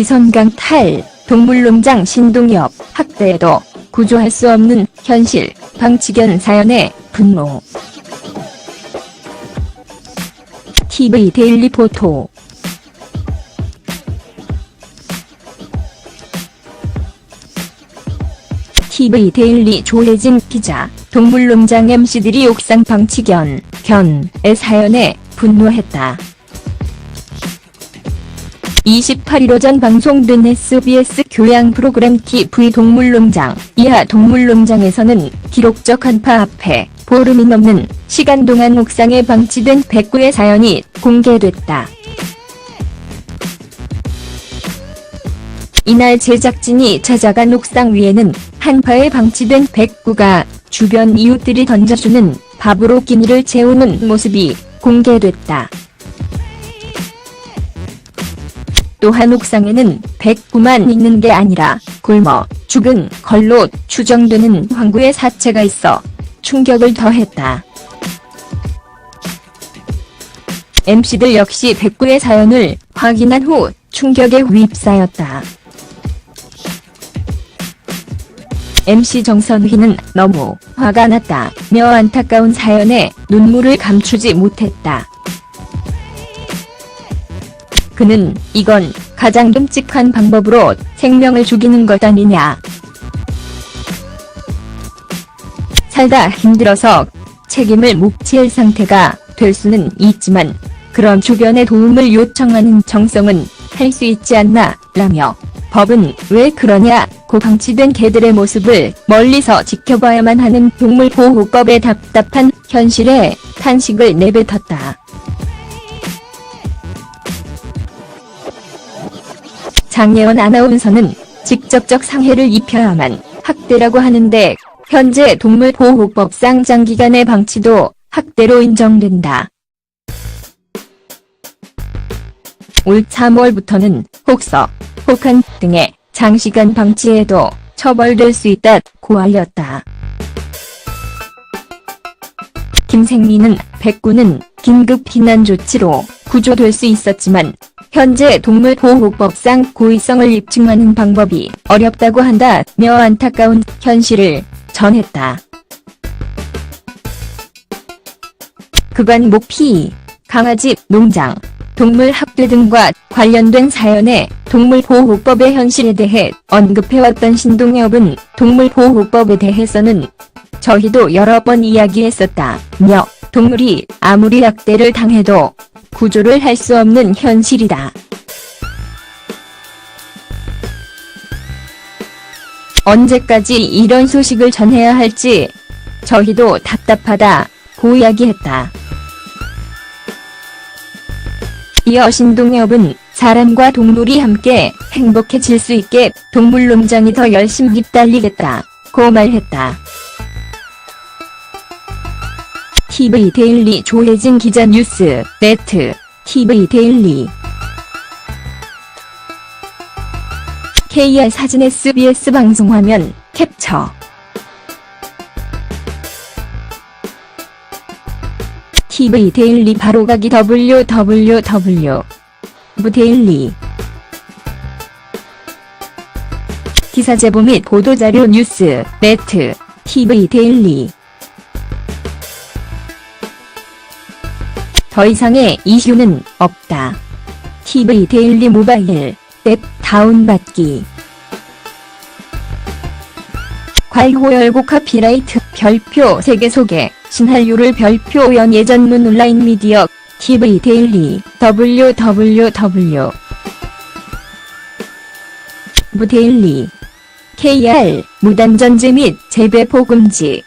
시선 강 탈, 동물농장 신동엽, 학대에도 구조할 수 없는 현실, 방치견 사연에 분노. TV 데일리 포토 TV 데일리 조혜진 기자, 동물농장 MC들이 옥상 방치견, 견의 사연에 분노했다. 28일 오전 방송된 SBS 교양 프로그램 TV 동물농장, 이하 동물농장에서는 기록적 한파 앞에 보름이 넘는 시간 동안 옥상에 방치된 백구의 사연이 공개됐다. 이날 제작진이 찾아간 옥상 위에는 한파에 방치된 백구가 주변 이웃들이 던져주는 밥으로 끼니를 채우는 모습이 공개됐다. 또한 옥상에는 백구만 있는 게 아니라 굶어 죽은 걸로 추정되는 황구의 사체가 있어 충격을 더했다. MC들 역시 백구의 사연을 확인한 후 충격에 휩싸였다. MC 정선휘는 너무 화가 났다며 안타까운 사연에 눈물을 감추지 못했다. 그는 이건 가장 끔찍한 방법으로 생명을 죽이는 것 아니냐. 살다 힘들어서 책임을 묵칠 상태가 될 수는 있지만 그런 주변의 도움을 요청하는 정성은 할 수 있지 않나 라며 법은 왜 그러냐 고 방치된 개들의 모습을 멀리서 지켜봐야만 하는 동물보호법의 답답한 현실에 탄식을 내뱉었다. 장예원 아나운서는 직접적 상해를 입혀야만 학대라고 하는데 현재 동물보호법상 장기간의 방치도 학대로 인정된다. 올 3월부터는 혹서, 혹한 등의 장시간 방치에도 처벌될 수 있다고 알렸다. 김생민은 백구는 긴급避難 조치로 구조될 수 있었지만 현재 동물보호법상 고의성을 입증하는 방법이 어렵다고 한다며 안타까운 현실을 전했다. 그간 목피, 강아지, 농장, 동물 학대 등과 관련된 사연에 동물보호법의 현실에 대해 언급해왔던 신동엽은 동물보호법에 대해서는 저희도 여러 번 이야기했었다며 동물이 아무리 학대를 당해도 구조를 할 수 없는 현실이다. 언제까지 이런 소식을 전해야 할지 저희도 답답하다 고 이야기했다. 이어 신동엽은 사람과 동물이 함께 행복해질 수 있게 동물농장이 더 열심히 달리겠다 고 말했다. TV 데일리 조혜진 기자 뉴스 네트 TV 데일리. KR 사진 SBS 방송 화면 캡처. TV 데일리 바로가기 www 무데일리. 기사 제보 및 보도자료 뉴스 네트 TV 데일리 더 이상의 이슈는 없다. TV 데일리 모바일 앱 다운받기. 괄호열고 카피라이트 별표 세계 소개 신한류를 별표 연예 전문 온라인 미디어 TV 데일리 www 무데일리 KR 무단전제 및 재배포 금지